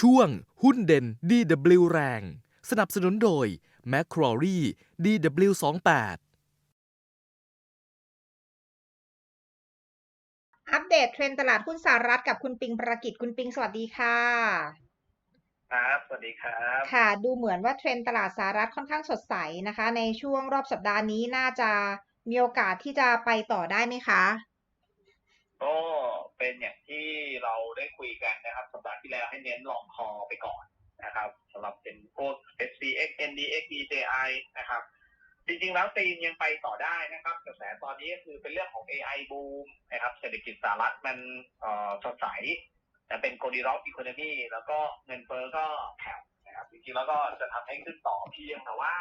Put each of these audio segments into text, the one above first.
ช่วงหุ้นเด่น DW แรง สนับสนุนโดย m c q u a r i e DW28 อัปเดตเทรนด์ตลาดหุ้นสหรัฐกับคุณปิงประกิจคุณปิงสวัสดีค่ะ ครับ สวัสดีครับ ค่ะ ดูเหมือนว่าเทรนด์ตลาดสหรัฐค่อนข้างสดใสนะคะ ในช่วงรอบสัปดาห์นี้น่าจะมีโอกาสที่จะไปต่อได้ไหมคะ ก็เป็นอย่างที่ เราได้คุยกันนะครับสัปดาห์ที่แล้วให้เน้นลองคอไปก่อนนะครับสำหรับเป็นพวก SCX NDX DJI นะครับจริงๆแล้วตีมยังไปต่อได้นะครับกระแสตอนนี้ก็คือเป็นเรื่องของ AI boom นะครับเศรษฐกิจสหรัฐมันสดใสแต่เป็นโกลดีร็อกอีโคโนมีแล้วก็เงินเฟ้อก็แผ่วนะครับจริงๆแล้วก็จะทำให้ขึ้นต่อเพียงแต่ว่า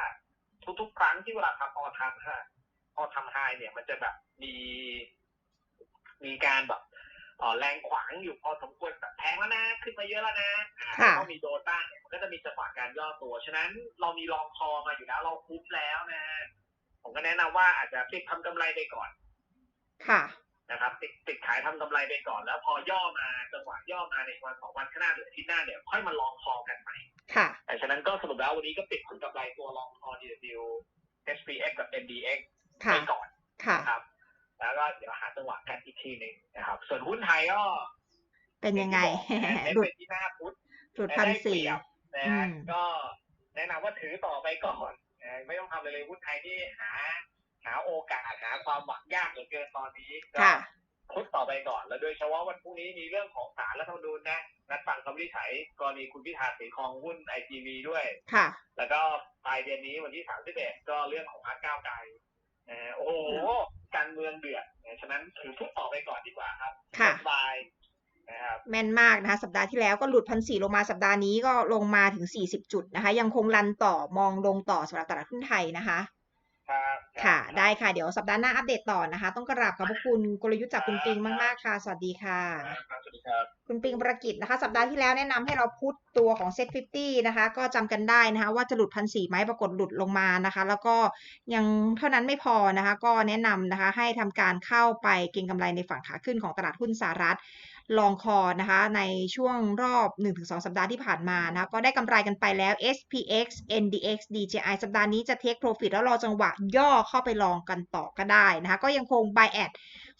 ทุกๆ ครั้งที่เวลาทำออทำฮะออทำไฮเนี่ยมันจะแบบมี มีการแบบ แรงขวางอยู่พอสมควรแบบแพงแล้วนะ ขึ้นมาเยอะแล้วนะอ่าค่ะแล้วก็มีโดต้าเนี่ยมันก็จะมีจังหวะการย่อตัว ฉะนั้นเรามีลองคอมาอยู่แล้วเราคุ้มแล้วนะ ผมก็แนะนำว่าอาจจะติดทำกำไรไปก่อน ค่ะนะครับ ติดติดขายทำกำไรไปก่อนแล้วพอย่อมาจังหวะย่อมาในวันสองวันข้างหน้าหรืออาที่หน้าเนี่ยค่อยมาลองคอกันใหม่ค่ะแต่ฉะนั้นก็สรุปแล้ววันนี้ก็ปิดผลกำไรตัวลองคอ DW SPX กับ NDX ค่ะไปก่อนค่ะนะครับ แล้วก็เดี๋ยวหาจังหวะกันอีกทีหนึ่งนะครับ ส่วนหุ้นไทยก็เป็นยังไงเน้นหลุไปดที่หน้าพุธหลุดพันได้เปสี่รียบนะอืฮะมก็แนะนำว่าถือต่อไปก่อนนะไม่ต้องทำอะไรเลยหุ้นไทยที่หา หาโอกาสหาความหวังยากเหลือเกินตอนนี้ก็ค่ะพุธต่อไปก่อน แล้วโดยเฉพาะวันพรุ่งนี้มีเรื่องของศาลรัฐธรรมนูญนะนัดฟังคำวินิจฉัยกรณีคุณพิธาสีครองหุ้นไอทีวีด้วยค่ะ แล้วก็ปลายเดือนนี้วันที่31ก็เรื่องของพรรคก้าวไกลนะฮะโอ้โหการ เมืองเดือดนะฉะนั้นถือพุธต่อไปก่อนดีกว่าครับค่ะสบายนะครับแม่นมากนะคะสัปดาห์ที่แล้วก็หลุดพันสี่ลงมาสัปดาห์นี้ก็ลงมาถึง 40 จุดนะคะ ยังคงรันต่อมองลงต่อสำหรับตลาดหุ้นไทยนะคะ ครับค่ะรับได้ค่ะ เดี๋ยวสัปดาห์หน้าอัปเดตต่อนะคะ ต้องกราบขอบพระคุณกลยุทธ์จากคุณปิงมากๆค่ะ สวัสดีค่ะครับสวัสดีครับ คุณปิงประกิจนะคะ สัปดาห์ที่แล้วแนะนำให้เราพุทตัวของเซ็ต50นะคะ ก็จำกันได้นะคะ ว่าจะหลุดพันสี่ไหมปรากฏหลุดลงมานะคะ แล้วก็ยังเท่านั้นไม่พอนะคะ ก็แนะนำนะคะ ให้ทำการเข้าไปเก็งกำไรในฝั่งขาขึ้นของตลาดหุ้นสหรัฐ ลองคอนะคะในช่วงรอบ 1-2 สัปดาห์ที่ผ่านมานะก็ได้กำไรกันไปแล้ว SPX NDX DJI สัปดาห์นี้จะ take profit แล้วรอจังหวะย่อเข้าไปลองกันต่อก็ได้นะคะก็ยังคง buy at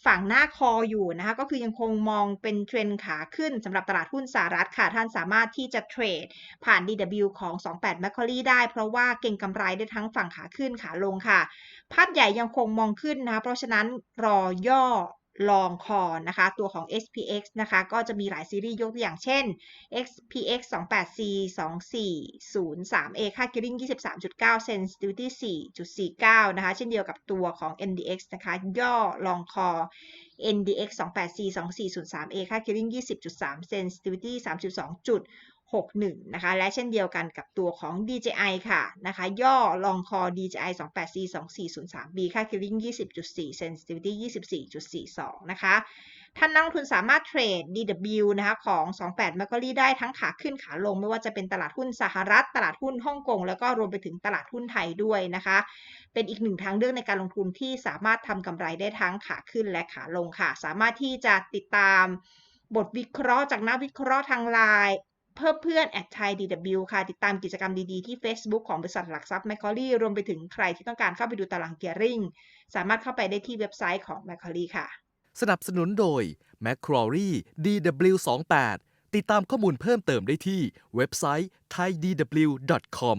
ฝั่งหน้าคออยู่นะคะก็คือยังคงมองเป็นเทรนขาขึ้นสำหรับตลาดหุ้นสหรัฐค่ะ ท่านสามารถที่จะเทรดผ่าน DW ของ 28 m a c q u a r i e ได้ เพราะว่าเก่งกำไรได้ทั้งฝั่งขาขึ้นขาลงค่ะ ภาพใหญ่ยังคงมองขึ้นนะคะเพราะฉะนั้นรอย่อ ลองคอนะคะ ตัวของ SPX นะคะ ก็จะมีหลายซีรีส์ยกตัวอย่างเช่น XPX 28C 2403A ค่า gearing 23.9 sensitivity 4.49 นะคะ เช่นเดียวกับตัวของ NDX นะคะ ย่อลองคอ NDX 28C 2403A ค่า gearing 20.3 sensitivity 3.2 61 นะคะ และเช่นเดียวกันกับตัวของ DJI ค่ะนะคะ ย่อลองคอ DJI 28C 2403B ค่า gearing 20.4 sensitivity 24.42 นะคะ ท่านนักลงทุนสามารถเทรด DW นะคะของ 28 m a c q u a r i e ได้ทั้งขาขึ้นขาลง ไม่ว่าจะเป็นตลาดหุ้นสหรัฐ ตลาดหุ้นฮ่องกง แล้วก็รวมไปถึงตลาดหุ้นไทยด้วยนะคะ เป็นอีกหนึ่งทางเลือกในการลงทุนที่สามารถทำกำไรได้ทั้งขาขึ้นและขาลงค่ะ สามารถที่จะติดตามบทวิเคราะห์จากนักวิเคราะห์ทางไลน์ เพิ่มเพื่อน at Thai DW ค่ะ ติดตามกิจกรรมดี ๆ ที่ Facebook ของบริษัทหลักทรัพย์แมคคอรี่รวมไปถึงใครที่ต้องการเข้าไปดูตารางเกียร์ริงสามารถเข้าไปได้ที่เว็บไซต์ของแมคคอรี่ค่ะ สนับสนุนโดย m c q u a r i e DW28 ติดตามข้อมูลเพิ่มเติมได้ที่เว็บไซต์ thaidw.com